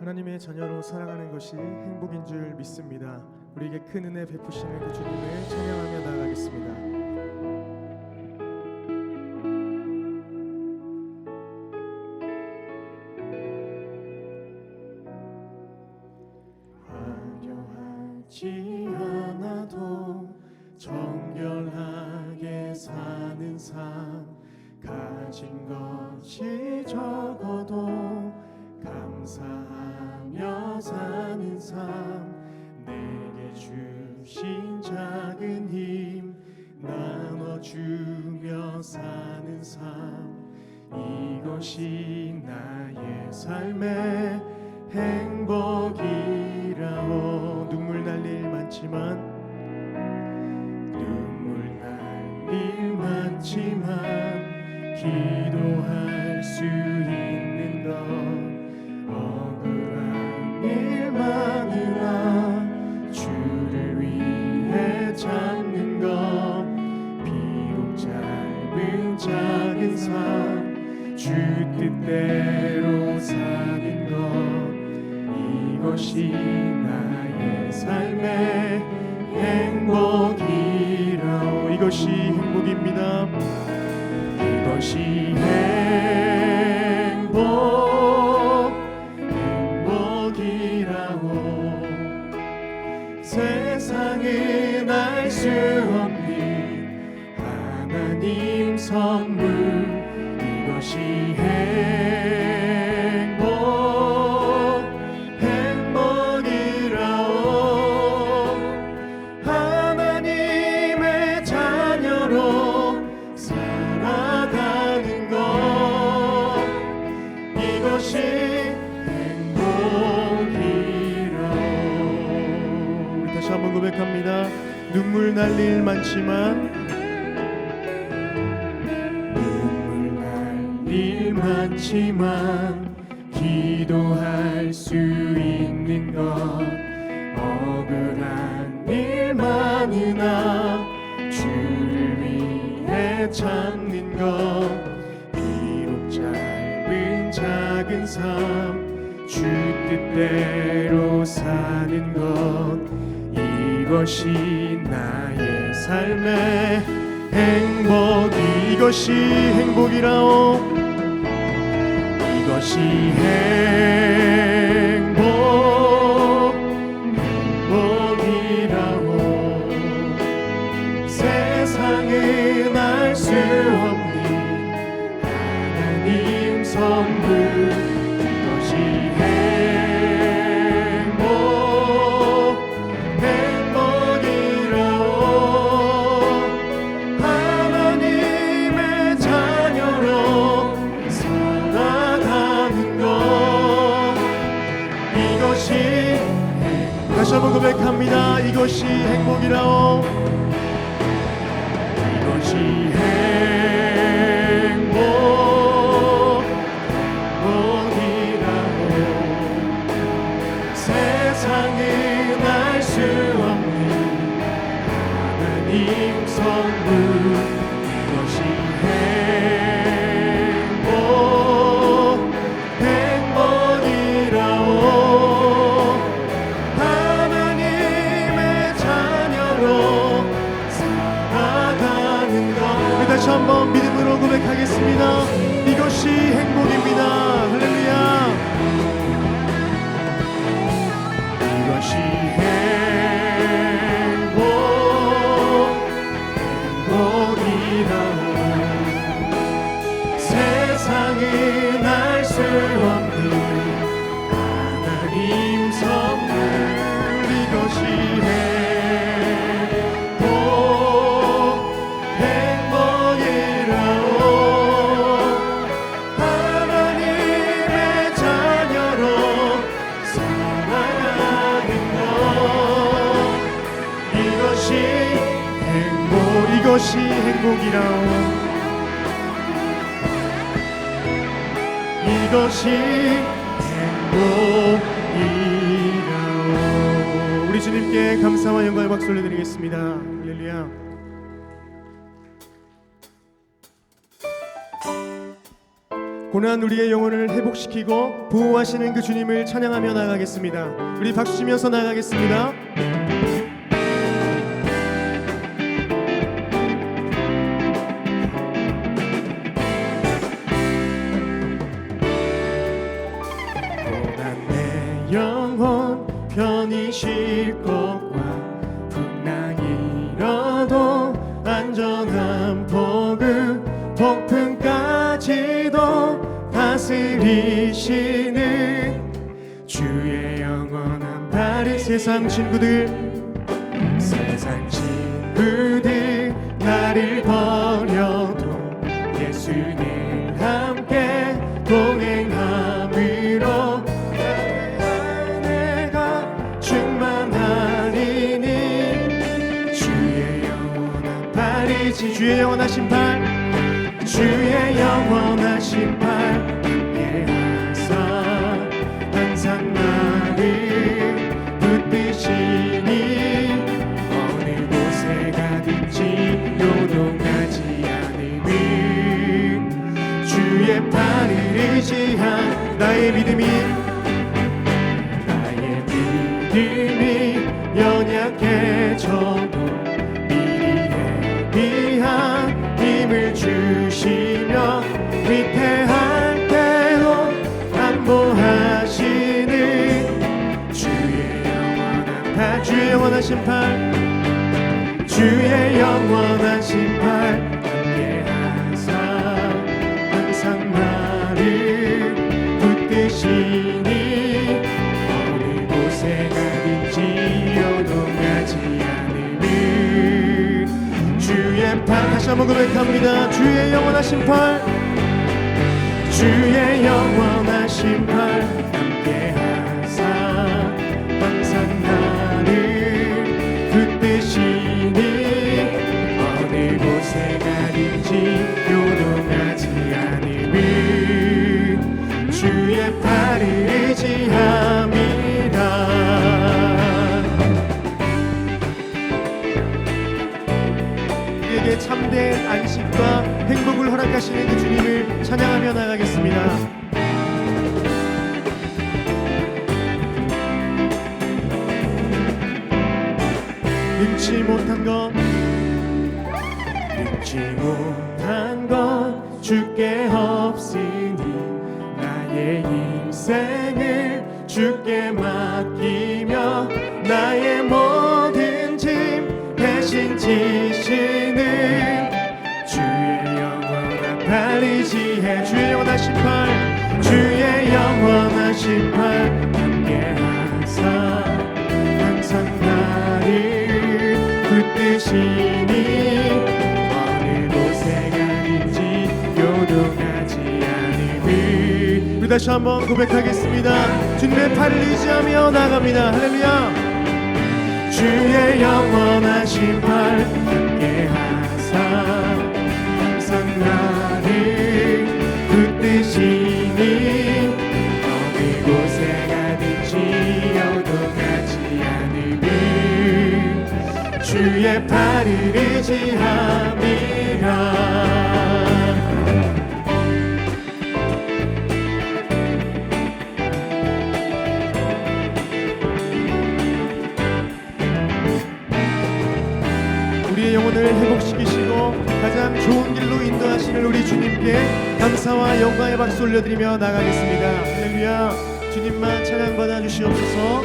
하나님의 자녀로 살아가는 것이 행복인 줄 믿습니다. 우리에게 큰 은혜 베푸시는 그 주님을 찬양하며 나아가겠습니다. 주신 작은 힘 나눠주며 사는 삶. 이것이 나의 삶의 행복이라오 눈물 날 일 많지만 눈물 날 일 많지만 기도할 수 있는 것 억울한 일 많으나 작은 삶 주 뜻대로 사는 것. 이것이 나의 삶의 행복이라오 이것이 행복입니다. 이것이 행복 많으나? 주를 위해 참는 것 비록 짧은 작은 삶 주 뜻대로 사는 것 이것이 나의 삶의 행복이 이것이 행복이라오. 이것이 행복 다시 한번 고백합니다 이것이 행복이라오 세상은 알 수 없는 하나님 선물 행복이라오 이것이 행복이라오 우리 주님께 감사와 영광의 박수 올려드리겠습니다 할렐루야 고난 우리의 영혼을 회복시키고 보호하시는 그 주님을 찬양하며 나가겠습니다. 우리 박수 치면서 나가겠습니다. 편히 쉴 곳과 풍랑이 일어도 안전한 복음 폭풍까지도 다스리시는 주의 영원한 발이 세상 친구들 세상 친구들 나를 버려 발이지 주의 영원하신 팔 주의 영원하신 팔 심판 주의 영원한 심판 함께 하사 항상 나를 붙드시니 어느 곳에 가든지 요동하지 않으니. 주의 팔 다시 한번 고백합니다. 주의 영원하신 팔 주의 영원하신 팔 함께 하사 주께 없으니 나의 인생을 주께 맡기며 나의 모든 짐 대신 지시는 주의 영원한 팔이지해 주의 영원하신 팔 주의 영원하신 팔 함께하사 항상 나를 붙드시 다시 한번 고백하겠습니다. 주님의 팔을 의지하며 나갑니다. 할렐루야. 주의 영원하신 팔 함께 하사 항상 나를 붙드시니 어느 곳에 가든지 요동하지 않으니 주의 팔을 의지함이라 우리의 영혼을 회복시키시고 가장 좋은 길로 인도하시는 우리 주님께 감사와 영광의 박수 올려드리며 나가겠습니다. 할렐루야 주님만 찬양받아 주시옵소서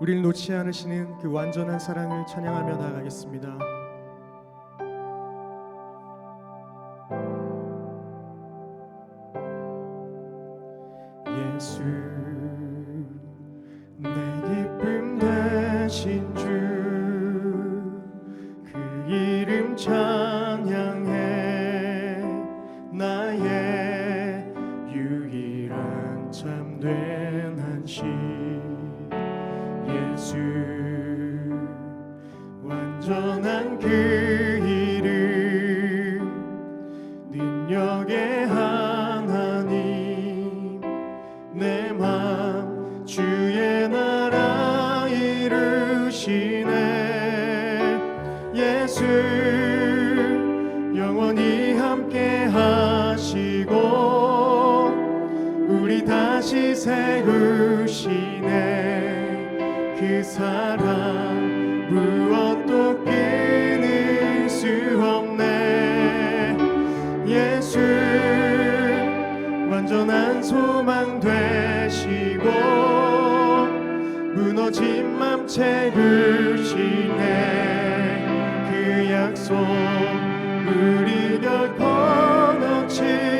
우리를 놓지 않으시는 그 완전한 사랑을 찬양하며 나가겠습니다. 예수 되시네 예수 영원히 함께 하시고 우리 다시 세우시네. 그 사랑 무엇도 끊을 수 없네. 예수 완전한 소망 되 무너진 맘 채우시네 그 약속 우리 결코 놓지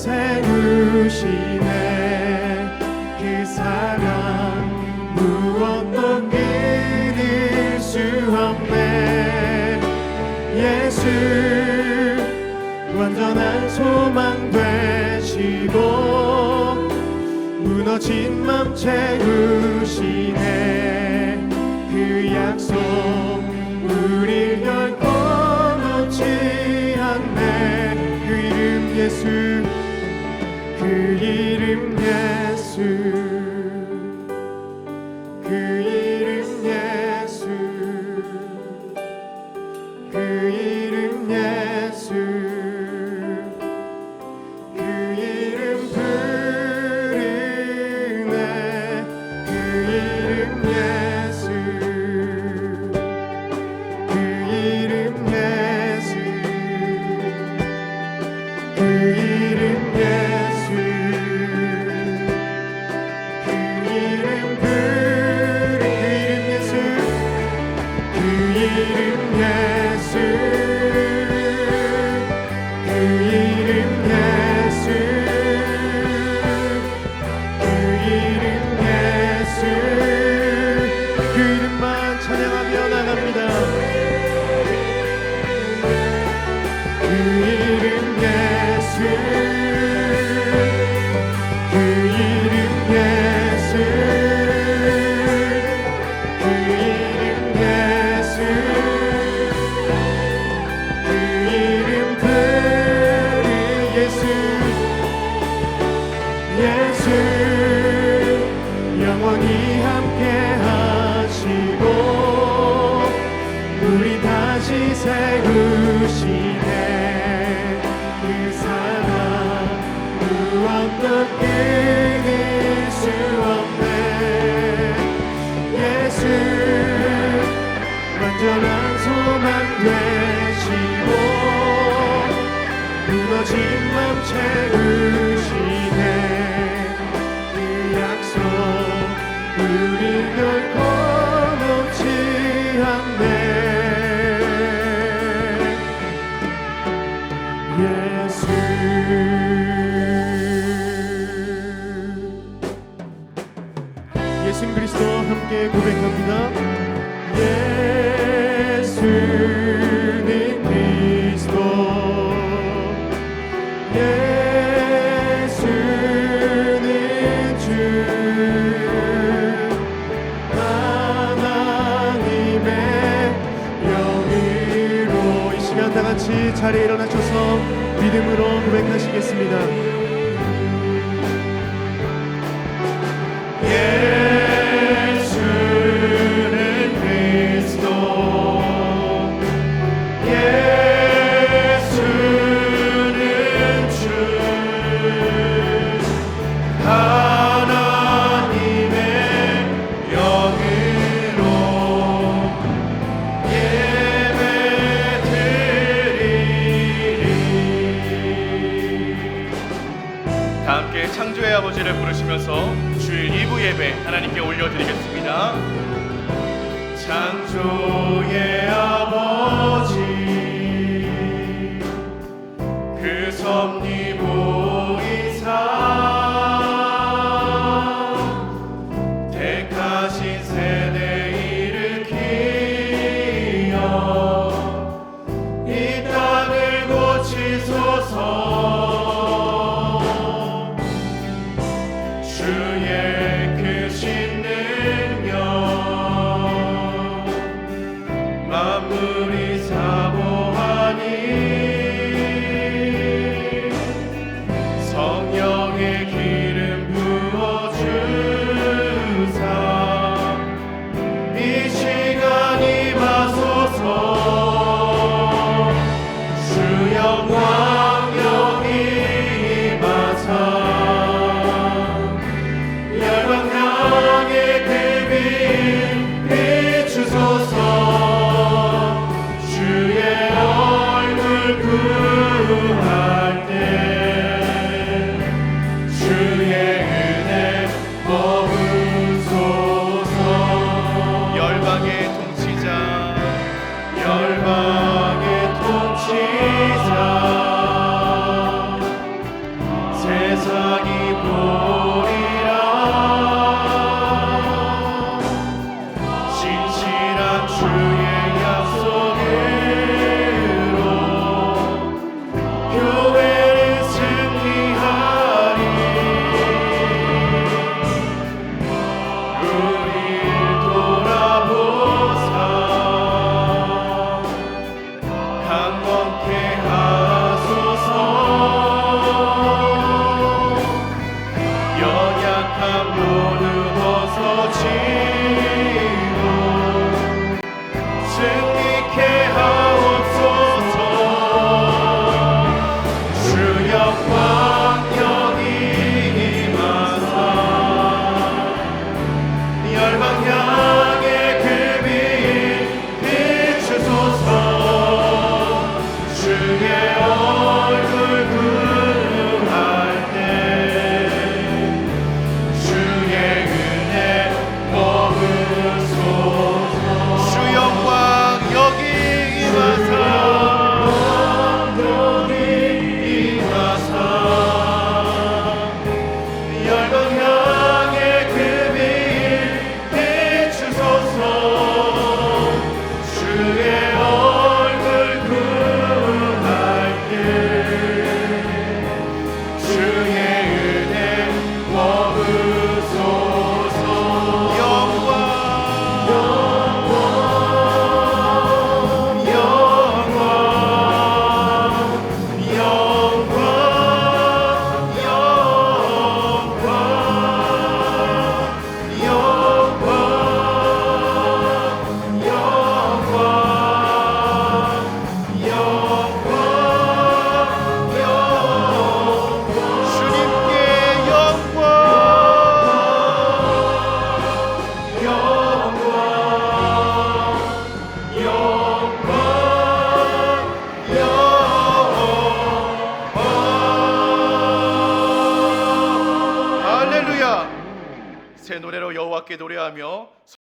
세우시네. 그 사랑 무엇도 끊을 수 없네. 예수 완전한 소망 되시고 무너진 맘 채우시네. 그 약속 우리 결코 놓지 않네. 그 이름 예수. 그 이름 예수 이름 예수 예수는 그리스도 예수는 주 하나님의 영으로 이 시간 다 같이 자리에 일어나셔서 믿음으로 고백하시겠습니다.